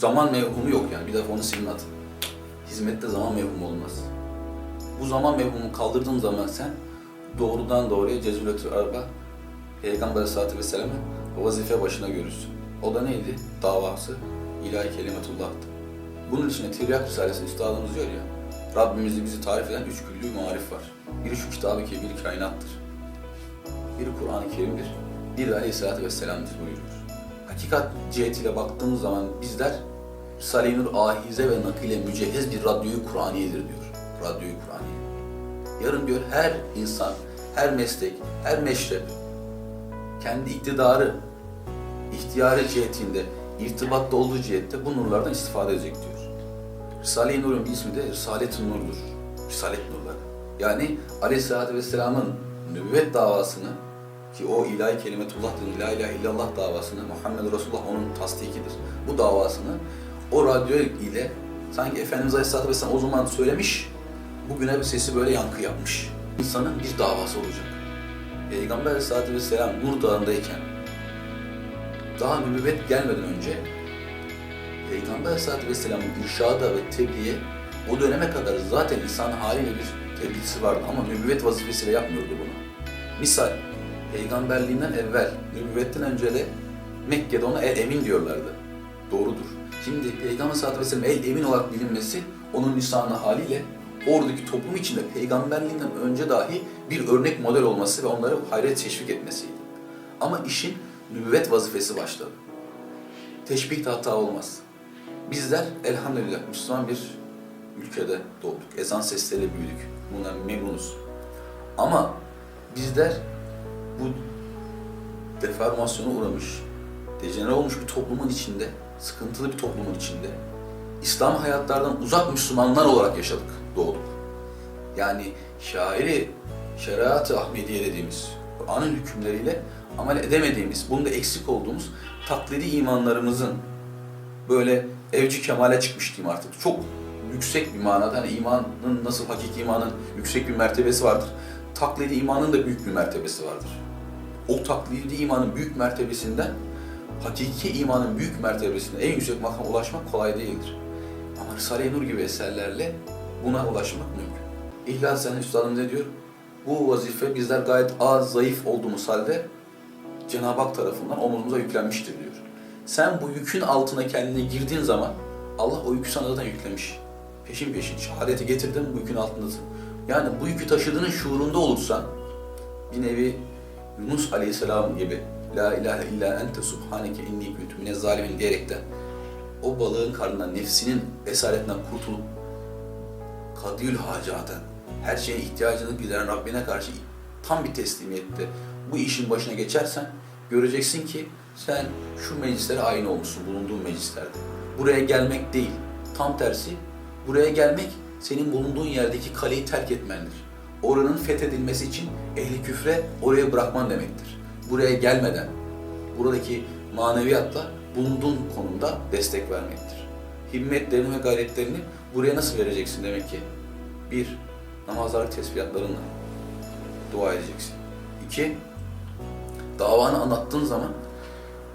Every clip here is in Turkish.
zaman mevhumu yok yani. Bir defa onu silin atın. Hizmette zaman mevhumu olmaz. Bu zaman mevhumunu kaldırdığın zaman sen doğrudan doğruya cezületü arba Peygamber Aleyhisselatü Vesselam'ı o vazife başına görürsün. O da neydi? Davası ilahi kelimetullah'tı. Bunun içine Tiryak Risalesi'nin üstadımız diyor ya, Rabbimizi bizi tarif eden üç küllü marif var. Biri şu kitabı ki biri kainattır. Biri Kur'an-ı Kerim'dir. Biri de Aleyhisselatü Vesselam'dır buyuruyor. Hakikat cihetiyle baktığımız zaman bizler Risale-i Nur ahize ve nakile mücehhez bir radyoyu Kur'aniyedir diyor. Radyoyu Kur'aniye. Yarın diyor her insan, her meslek, her meşrep kendi iktidarı, ihtiyarı cihetinde, irtibatta olduğu cihette bu nurlardan istifade edecek diyor. Risale-i Nur'un ismi de Risalet-i Nur'dur. Risalet nurları. Yani Aleyhisselatü Vesselam'ın nübüvvet davasını ki o ilahi kelimetullah'tır, la ilahe illallah davasını, Muhammed Resulullah onun tasdikidir. Bu davasını o radyo ile sanki Efendimiz Aleyhisselatü Vesselam o zaman söylemiş, bugüne bir sesi böyle yankı yapmış. İnsanın bir davası olacak. Peygamber Aleyhisselatü Vesselam Nur Dağı'ndayken daha nübüvvet gelmeden önce Peygamber Aleyhisselatü Vesselam'ın irşada ve tebliğe o döneme kadar zaten insan haliyle bir tebliğsi vardı ama nübüvvet vazifesiyle yapmıyordu bunu. Misal, peygamberliğinden evvel, nübüvvetten önce de Mekke'de ona el emin diyorlardı. Doğrudur. Şimdi Peygamber Aleyhisselatü Vesselam el emin olarak bilinmesi onun lisanı haliyle oradaki toplum içinde peygamberliğinden önce dahi bir örnek model olması ve onları hayret teşvik etmesiydi. Ama işin nübüvvet vazifesi başladı. Teşbih de hata olmaz. Bizler elhamdülillah Müslüman bir ülkede doğduk. Ezan sesleriyle büyüdük. Bundan memnunuz. Ama bizler bu deformasyona uğramış, dejenere olmuş bir toplumun içinde, sıkıntılı bir toplumun içinde, İslam hayatlardan uzak Müslümanlar olarak yaşadık, doğduk. Yani şairi, şeriat-ı Ahmediye dediğimiz, Kur'an'ın hükümleriyle amel edemediğimiz, bunda eksik olduğumuz taklidi imanlarımızın böyle evci kemale çıkmış diyeyim artık. Çok yüksek bir manada, hani imanın nasıl hakiki imanın yüksek bir mertebesi vardır. Taklidi imanın da büyük bir mertebesi vardır. O taklidi imanın büyük mertebesinden hakiki imanın büyük mertebesine en yüksek makama ulaşmak kolay değildir. Ama Risale-i Nur gibi eserlerle buna ulaşmak mümkün. İhlal sen üstadımız ne diyor? Bu vazife bizler gayet az, zayıf olduğumuz halde Cenab-ı Hak tarafından omuzumuza yüklenmiştir diyor. Sen bu yükün altına kendine girdiğin zaman Allah o yükü sana zaten yüklemiş. Peşin peşin şehadeti getirdin bu yükün altındasın. Yani bu yükü taşıdığının şuurunda olursan bir nevi Yunus Aleyhisselam gibi La ilahe illa ente subhaneke inni kuntu mine zalimin diyerekten o balığın karnından nefsinin esaretinden kurtulup kadiyül hacaten her şeyin ihtiyacını gideren Rabbine karşı tam bir teslimiyette bu işin başına geçersen göreceksin ki sen şu meclislere aynı olmuşsun bulunduğun meclislerde. Buraya gelmek değil, tam tersi buraya gelmek senin bulunduğun yerdeki kaleyi terk etmendir. Oranın fethedilmesi için ehli küfre oraya bırakman demektir. Buraya gelmeden buradaki maneviyatla bulunduğun konumda destek vermektir. Himmetlerini ve gayretlerini buraya nasıl vereceksin demek ki? Bir, namazlar tesbihatlarınla dua edeceksin. İki, davanı anlattığın zaman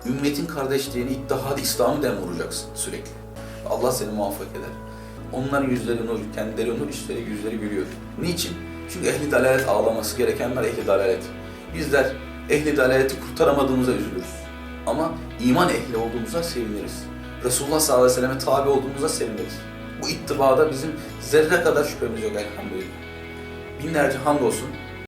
ümmetin kardeşliğini, ittihadı, İslam'ı dem vuracaksın sürekli. Allah seni muvaffak eder. Onların yüzleri nur, kendileri nur, işleri yüzleri gülüyor. Niçin? Çünkü ehli dalalet ağlaması gerekenler ehli dalalet. Bizler ehli dalaleti kurtaramadığımıza üzülürüz. Ama iman ehli olduğumuza seviniriz. Resulullah sallallahu aleyhi ve selleme tabi olduğumuza seviniriz. Bu ittibada bizim zerre kadar şüphemiz yok elhamdülillah. Binlerce hamdolsun